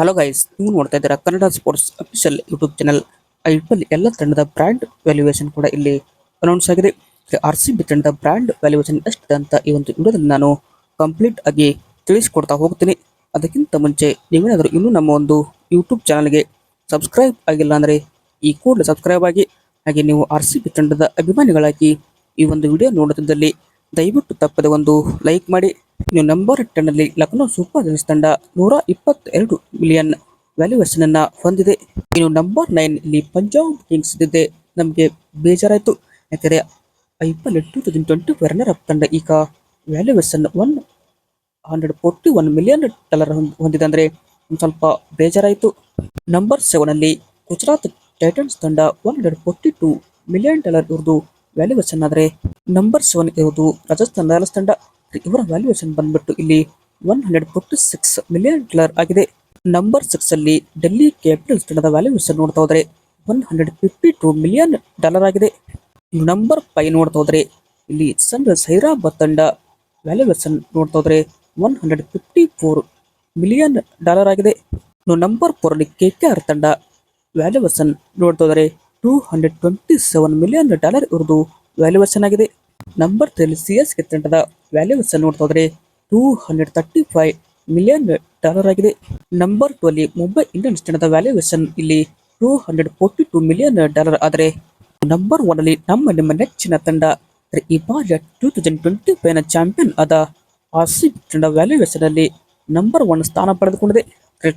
Hello guys ನೀವು ನೋಡ್ತಾ ಇದ್ದೀರಾ Kannada sports official YouTube channel I P L ಎಲ್ಲ ತಂಡದ ಬ್ರ್ಯಾಂಡ್ ವ್ಯಾಲ್ಯೂಯೇಷನ್ ಕೂಡ ಇಲ್ಲಿ ಅನೌನ್ಸ್ ಆಗಿದೆ. ಆರ್ ಸಿ ಬಿ ತಂಡದ ಬ್ರ್ಯಾಂಡ್ ವ್ಯಾಲ್ಯೂಯೇಷನ್ ಎಷ್ಟಿದೆ ಅಂತ ಈ ಒಂದು ವಿಡಿಯೋದಲ್ಲಿ ನಾನು ಕಂಪ್ಲೀಟ್ ಆಗಿ ತಿಳಿಸ್ಕೊಡ್ತಾ ಹೋಗ್ತೀನಿ. ಅದಕ್ಕಿಂತ ಮುಂಚೆ ನೀವೇನಾದರೂ ಇನ್ನೂ ನಮ್ಮ ಒಂದು ಯೂಟ್ಯೂಬ್ ಚಾನಲ್ಗೆ ಸಬ್ಸ್ಕ್ರೈಬ್ ಆಗಿಲ್ಲ ಅಂದರೆ ಈ ಕೂಡಲೇ ಸಬ್ಸ್ಕ್ರೈಬ್ ಆಗಿ, ಹಾಗೆ ನೀವು ಆರ್ ಸಿ ಬಿ ತಂಡದ ಅಭಿಮಾನಿಗಳಾಗಿ ಈ ಒಂದು ವಿಡಿಯೋ ನೋಡುತ್ತಿದ್ದಲ್ಲಿ ದಯವಿಟ್ಟು ತಪ್ಪದೆ ಒಂದು ಲೈಕ್ ಮಾಡಿ. ನೀವು ನಂಬರ್ ಟೆನ್ ಅಲ್ಲಿ ಲಕ್ನೋ ಸೂಪರ್ ಜೈನ್ಸ್ ತಂಡ ನೂರ ಇಪ್ಪತ್ತೆರಡು ಮಿಲಿಯನ್ ವ್ಯಾಲ್ಯೂಯೇಷನ್ ಅನ್ನ ಹೊಂದಿದೆ. ಇನ್ನು ನಂಬರ್ ನೈನ್ ಇಲ್ಲಿ ಪಂಜಾಬ್ ಕಿಂಗ್ಸ್ ಇದ್ದಿದೆ ನಮಗೆ ಬೇಜಾರಾಯಿತು. ಯಾಕೆಂದರೆ I P L two thousand twenty runner up ತಂಡ ಈಗ valuation one hundred forty one million dollar ಹೊಂದಿದೆ ಅಂದರೆ ಒಂದು ಸ್ವಲ್ಪ ಬೇಜಾರಾಯಿತು. ನಂಬರ್ ಸೆವೆನಲ್ಲಿ ಗುಜರಾತ್ ಟೈಟನ್ಸ್ ತಂಡ one hundred forty two million dollar ಇವ್ರದ್ದು ವ್ಯಾಲ್ಯೂಯೇಷನ್ ಆದರೆ ನಂಬರ್ ಸೆವೆನ್ ಇರೋದು ರಾಜಸ್ಥಾನ್ ರಾಯಲ್ಸ್ ತಂಡ. ಇವರ ವ್ಯಾಲ್ಯೂಯೇಷನ್ ಬಂದ್ಬಿಟ್ಟು ಇಲ್ಲಿ one hundred forty six million dollar ಆಗಿದೆ. ನಂಬರ್ ಸಿಕ್ಸ್ ಅಲ್ಲಿ ಡೆಲ್ಲಿ ಕ್ಯಾಪಿಟಲ್ಸ್ ತಂಡದ ವ್ಯಾಲ್ಯೂಯೇಷನ್ ನೋಡ್ತಾ ಹೋದ್ರೆ one hundred fifty two million dollar ಆಗಿದೆ. ನಂಬರ್ ಫೈವ್ ನೋಡ್ತಾ ಹೋದ್ರೆ ಇಲ್ಲಿ ಸನ್ರೈಸ್ ಹೈದರಾಬಾದ್ ತಂಡ ವ್ಯಾಲ್ಯೂಯೇಷನ್ ನೋಡ್ತಾ ಹೋದ್ರೆ one hundred fifty four million dollar ಆಗಿದೆ ನಂಬರ್ ಫೋರ್ ಅಲ್ಲಿ ಕೆ ಕೆ ಆರ್ ತಂಡ ವ್ಯಾಲ್ಯೂಯೇಷನ್ ನೋಡ್ತಾ ಹೋದ್ರೆ two hundred twenty seven million dollar ಇವ್ರದ್ದು ವ್ಯಾಲ್ಯೂಯೇಷನ್ ಆಗಿದೆ. Number CS C S K ತಂಡದ ವ್ಯಾಲ್ಯೂಯೇಷನ್ ನೋಡ್ತಾ ಹೋದರೆ two hundred thirty five million dollar ಆಗಿದೆ ನಂಬರ್ ಟು ಅಲ್ಲಿ ಮುಂಬೈ ಇಂಡಿಯನ್ಸ್ ತಂಡದ ವ್ಯಾಲ್ಯೂಯೇಷನ್ ಇಲ್ಲಿ two hundred forty two million dollar ಆದರೆ ನಂಬರ್ ಒನ್ ಅಲ್ಲಿ ನಮ್ಮ ನಿಮ್ಮ ನೆಚ್ಚಿನ ತಂಡ ಈ ಬಾರಿಯ ಟೂ ತೌಸಂಡ್ ಟ್ವೆಂಟಿ ಫೈವ್ನ ಚಾಂಪಿಯನ್ ಆದ ಆರ್ಸಿ ತಂಡ ವ್ಯಾಲ್ಯೂಯೇಷನ್ ಅಲ್ಲಿ ನಂಬರ್ ಒನ್ ಸ್ಥಾನ ಪಡೆದುಕೊಂಡಿದೆ.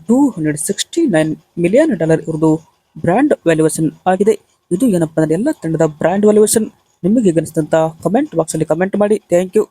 Two hundred sixty nine million dollar ಇರುವುದು ಬ್ರ್ಯಾಂಡ್ ವ್ಯಾಲ್ಯೂಯೇಷನ್ ಆಗಿದೆ. ಇದು ಏನಪ್ಪಾ ಅಂದ್ರೆ ಎಲ್ಲ ತಂಡದ ಬ್ರ್ಯಾಂಡ್ ವ್ಯಾಲ್ಯೂಯೇಷನ್ ನಿಮಗೆ ಅನಿಸಿದಂತ ಕಮೆಂಟ್ ಬಾಕ್ಸ್ ಅಲ್ಲಿ ಕಮೆಂಟ್ ಮಾಡಿ. Thank you